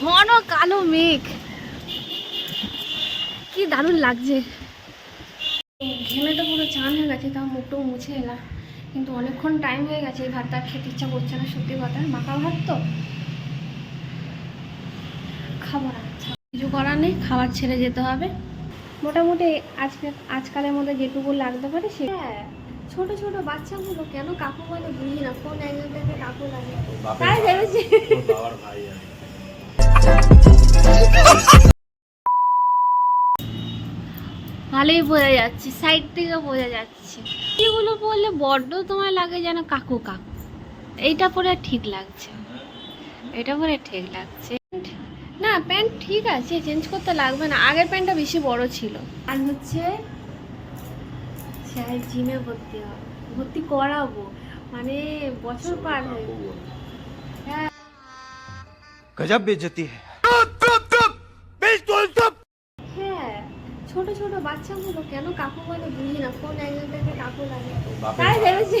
ঘন কালো মেঘ। কি দারুণ লাগছে। ঘেমে তো পুরো চান হয়ে গেছে তাও মুখটাও মুছে এলাম। কিন্তু অনেকক্ষণ টাইম হয়ে গেছে এই ভাতটা খেতে ইচ্ছা করছে না সত্যি কথা। মাখা ভাত তো? খাব না। কিছু করার নেই খাবার ছেড়ে যেতে হবে। মোটামুটি আজকে আজকালের মধ্যে যেটুকু লাগতে পারে সে হ্যাঁ ছোট ছোট বাচ্চাগুলো কেন কাকু বলে বুঝি না? কোন অ্যাঙ্গেল থেকে কাকু লাগে। তাই ভেবেছি। ভালোই বোঝা যাচ্ছে সাইড থেকে বোঝা যাচ্ছে। এগুলো পরলে বড্ড তোমার লাগে যেন কাকু কাকু। এইটা পরে ঠিক লাগছে এটা পরে ঠিক লাগছে না। প্যান্ট ঠিক আছে চেঞ্জ করতে লাগবে না। আগের প্যান্টটা বেশি বড় ছিল। আর হচ্ছে স্যার জিমে ভর্তি হবে ভর্তি করাবো। মানে বছর পার হয়ে গেল। হ্যাঁ। গজব বেজতি হ্যাঁ ছোট বাচ্চাগুলো কেন কাকু বলে বুঝি না? কোন অ্যাঙ্গেল থেকে কাকু লাগে? তাই ভেবেছি।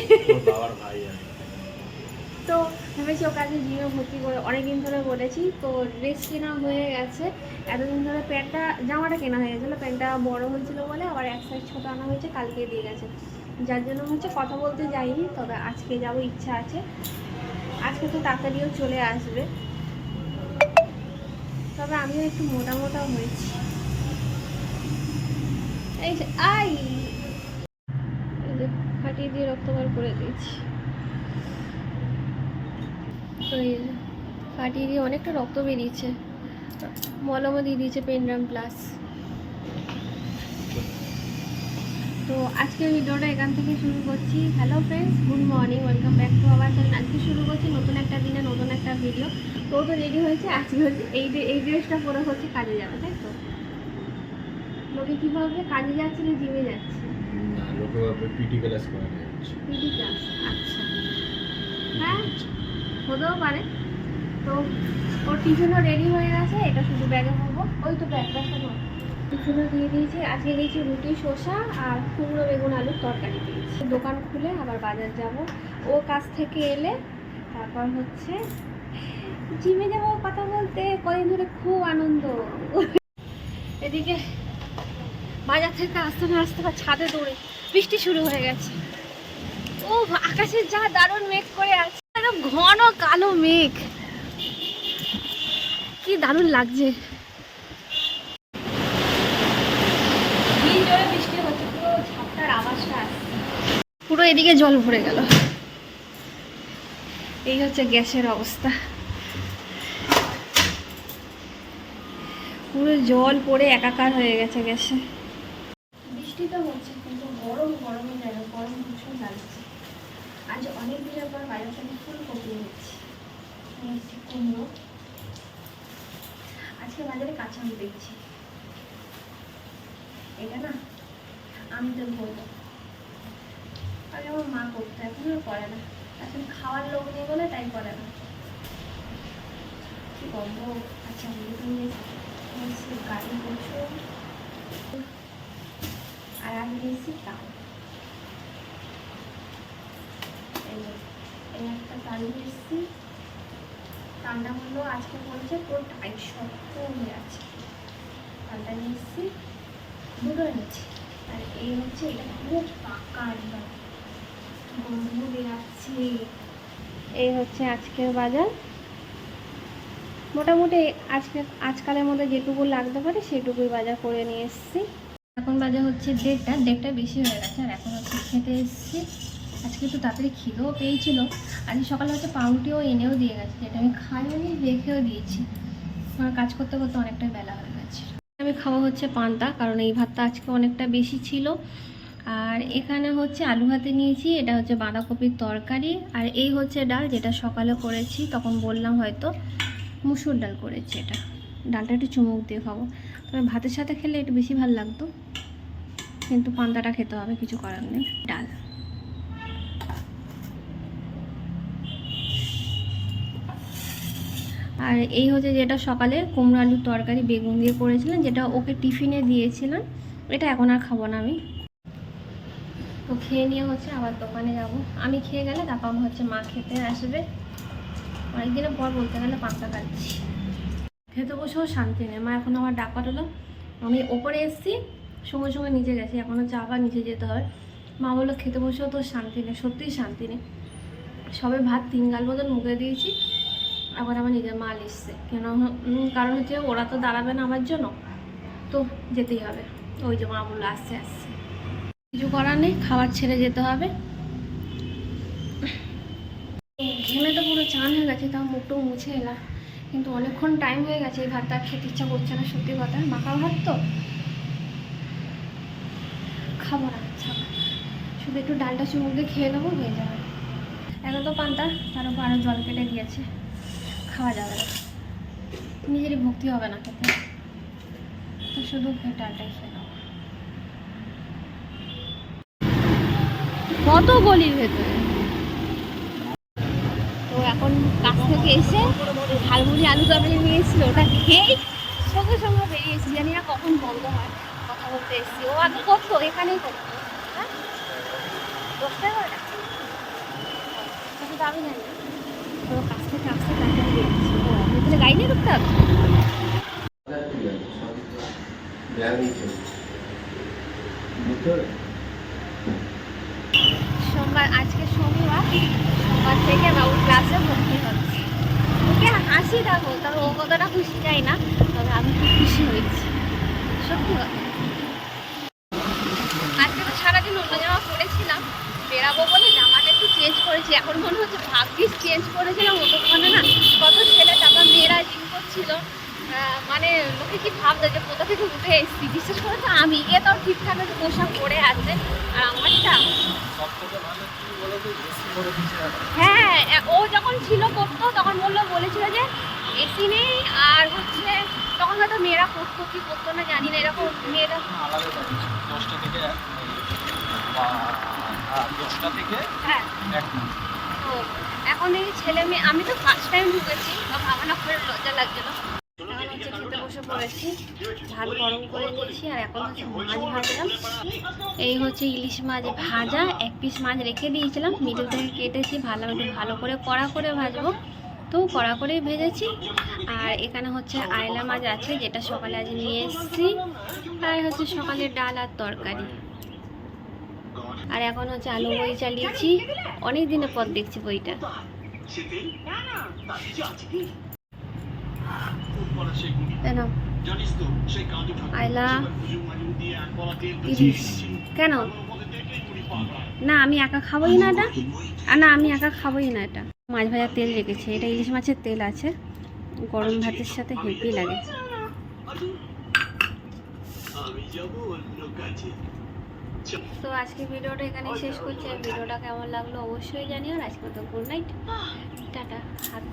তো ভেবেছি ওকে আজকে জিমে ভর্তি করে অনেকদিন ধরে বলেছি। তো ড্রেস কেনা হয়ে গেছে। এতদিন ধরে প্যান্টটা জামাটা কেনা হয়ে গেছিল। প্যান্টটা বড় হয়েছিল বলে আবার এক সাইজ ছোটো আনা হয়েছে কালকে দিয়ে গেছে। যার জন্য হচ্ছে কথা বলতে যাইনি তবে আজকে যাব ইচ্ছা আছে। আজকে তো তাড়াতাড়িও চলে আসবে। তবে আমিও একটু মোটা মোটা হয়েছি। আই। যে ফাটিয়ে দিয়ে রক্ত বার করে দিয়েছি। ফাটিয়ে দিয়ে অনেকটা রক্ত বেরিয়েছে। মলমও দিয়ে দিয়েছে পেনড্রাম প্লাস। তো আজকের ভিডিওটা এখান থেকে শুরু করছি। Hello friends good morning welcome back to our channel আজকে শুরু করছি নতুন একটা দিনে নতুন একটা ভিডিও তো তো রেডি হয়েছে, আজকে হচ্ছে এই এই ড্রেসটা পরে হচ্ছে কাজে যাবে, তাই তো? লোকে কী ভাববে কাজে যাচ্ছে না জিমে যাচ্ছে? না লোকে ভাববে পিটি ক্লাস করানো যাচ্ছে। পিটি ক্লাস আচ্ছা। হ্যাঁ হতেও পারে। তো ওর টিফিনও রেডি হয়ে গেছে এটা শুধু ব্যাগে ভরবো ওই তো ব্যাগ ব্যাগটা নাও। টিফিনও দিয়ে দিয়েছি আজকে দিয়েছি রুটি শসা আর কুমড়ো বেগুন আলুর তরকারি দিয়েছি। দোকান খুলে আবার বাজার যাব। ও কাজ থেকে এলে তারপর হচ্ছে জিমে যাব কথা বলতে কদিন ধরে খুব আনন্দ। এদিকে বাজার থেকে আসতে না আসতে বা ছাদে দৌড়ে বৃষ্টি শুরু হয়ে গেছে। ও আকাশে যা দারুণ মেঘ করে আছে একদম ঘন কালো মেঘ। কি দারুণ লাগছে। বৃষ্টি হচ্ছে পুরো ঝাপটার আওয়াজটা পুরো এদিকে জল ভরে গেল। এই হচ্ছে গ্যাসের অবস্থা। পুরো জল পড়ে একাকার হয়ে গেছে গ্যাসে। বৃষ্টি তো হচ্ছে কিন্তু গরম গরমে যায় না, গরম ভীষণ লাগছে। আজ অনেক দিনের পর বাইরে থেকে ফুলকপি নিচ্ছি। কুমড়ো। আজকে বাজারে কাঁচা আম দেখছি। এটা না আমি তো বলব আগে আমার মা করতো এখন আর করে না। এখন খাওয়ার লোক নেই বলে তাই করে না। কি করব আচ্ছা আমি তো নিয়েছি। নিয়েছি গাড়ি প্রচুর আর আমি এই একটা তাল নিয়েছি তালটা হলো, আজকে পড়েছে পুরো টাইট শক্ত হয়ে আছে তালটা নিয়েছি দুটো নিয়েছি আর এই হচ্ছে, এটা পুরো পাকা একদম। গন্ধ বেরাচ্ছে। এই হচ্ছে আজকের বাজার। মোটামুটি আজকে, আজকালের মধ্যে যেটুকু লাগতে পারে, সেটুকুই বাজার করে নিয়ে এসেছি। এখন বাজার হচ্ছে দেড়টা দেড়টা বেশি হয়ে গেছে, আর এখন হচ্ছে খেতে এসেছি। আজকে একটু তাড়াতাড়ি খিদেও পেয়েছিল। আজকে সকালে হচ্ছে পাউরুটিও এনেও দিয়ে গেছে, যেটা আমি খাইনি, রেখেও দিয়েছি। আমার কাজ করতে করতে অনেকটাই বেলা হয়ে গেছে। আমি খাওয়া হচ্ছে পান্তা, কারণ এই ভাতটা আজকে অনেকটা বেশি ছিল। আর এখানে হচ্ছে আলু ভাতে নিয়েছি, এটা হচ্ছে বাঁধাকপির তরকারি। আর এই হচ্ছে ডাল, যেটা সকালে করেছি, তখন বললাম হয়তো মুসুর ডাল করেছি এটা। ডালটা একটু চুমুক দিয়ে খাব। তবে ভাতের সাথে খেলে একটু বেশি ভালো লাগতো। কিন্তু পান্তাটা খেতে হবে, কিছু করার নেই। ডাল। আর এই হচ্ছে যেটা সকালে কুমড়ো আলুর তরকারি বেগুন দিয়ে করেছিলাম, যেটা ওকে টিফিনে দিয়েছিলাম। এটা এখন আর খাব না আমি। তো খেয়ে নিয়ে হচ্ছে আবার দোকানে যাব। আমি খেয়ে গেলে তারপর হচ্ছে মা খেতে আসবে। অনেকদিনের পর বলতে গেলে পান্তা খাচ্ছি। খেতে বসেও শান্তি নেই। মা এখন আমার ডাক পাঠালো আমি ওপরে এসেছি, সঙ্গে সঙ্গে নিচে গেছি। এখনও চা আবার নিচে যেতে হয়। মা বলল, খেতে বসেও তো শান্তি নেই, সত্যিই শান্তি নেই। সবে ভাত তিন গাল মতন মুখে দিয়েছি, আবার আমার নিজের মাল এসছে। কেন? কারণ হচ্ছে ওরা তো দাঁড়াবে না আমার জন্য। তো যেতেই হবে। ওই যে মা বলল, আসছে আসছে। কিছু করার নেই, খাবার ছেড়ে যেতে হবে। ঘেমে তো পুরো চান হয়ে গেছে, তাও মুখটাও মুছে এলাম। কিন্তু অনেকক্ষণ টাইম হয়ে গেছে, এই ভাতটা খেতে ইচ্ছা করছে না, সত্যি কথা। মাখা ভাত তো? খাব না। শুধু একটু ডালটা চুমুক দিয়ে খেয়ে নেব, হয়ে যাবে। এখন তো পান্তা, তার উপর আরও জল কেটে দিয়েছে। খাওয়া যাবে না। নিজেরই ভক্তি হবে না খেতে। তো শুধু ডালটাই খেয়ে নেব। কত গলির ভেতরে তো এখন কাছ থেকে এসে ঝালমুড়ি আলু কাবলি নিয়ে এসেছিল, ওটা খেয়েই সঙ্গে সঙ্গে এসেছি। জানি না কখন বন্ধ হয়, কথা বলতে এসেছি। ও আগে করতো, এখানেই করতো। হ্যাঁ? দশটা এগারোটা? সেটা তো আমি জানি তো কাছ থেকে আসতে তাড়াতাড়ি বেরিয়েছি গাড়ি নিয়ে ঢুকতে হবে? সোমবার আজকে শনিবার সোমবার থেকে বাবুর ক্লাসে ভর্তি হচ্ছে ওকে থাকো, তবে ও কতটা খুশি চাই না, তবে আমি খুব খুশি হয়েছি। সত্যি কথা। আজকে তো সারাদিন অন্য জামা পরেছিলাম, বেরাবো বলে জামাটা একটু চেঞ্জ করেছি। এখন মনে হচ্ছে ভাগ্যিস চেঞ্জ করেছিলাম মানে না, কত ছেলে টাকা মেয়েরা জিম করছিল। মানে লোকে কি ভাবতো যে কোথা থেকে উঠে এসেছি? বিশেষ করে তো আমি এ তো ঠিকঠাক একটা পোশাক পরে আছে আর আমারটা হ্যাঁ ও যখন ছিল করতো তখন বলল বলেছিল যে এসি নেই আর হচ্ছে তখন হয়তো মেয়েরা করতো কি করতো না জানি না এরকম মেয়েরা দশটা থেকে দশটা থেকে হ্যাঁ। তো এখন এই ছেলে মেয়ে আমি তো ফার্স্ট টাইম ঢুকেছি তো ভাবনা করে লজ্জা লাগছিল। হচ্ছে খেতে বসে পড়েছি। ভাত গরম করে নিয়েছি আর এখন হচ্ছে মাছ ভাজলাম। এই হচ্ছে ইলিশ মাছ ভাজা। এক পিস মাছ রেখে দিয়েছিলাম। মিডল থেকে কেটেছি। ভালো একটু ভালো করে কড়া করে ভাজবো। তো কড়া করে ভেজেছি। আর এখানে হচ্ছে আয়লা মাছ আছে, যেটা সকালে আজ নিয়ে এসেছি। আর হচ্ছে সকালে ডাল আর তরকারি। আর এখন হচ্ছে আলু বই চালিয়েছি। অনেক দিনের পর দেখছি বইটা। কেন? আয়লা? ইলিশ কেন? না আমি একা খাবোই না এটা। আর না আমি একা খাবোই না এটা। মাছ ভাজার তেল রেখেছে এটা ইলিশ মাছের তেল আছে। গরম ভাতের সাথে হেভি লাগে। তো আজকে ভিডিওটা এখানে শেষ করছি। ভিডিওটা কেমন লাগল অবশ্যই জানিও। আর আজকে তো গুড নাইট। টাটা হাত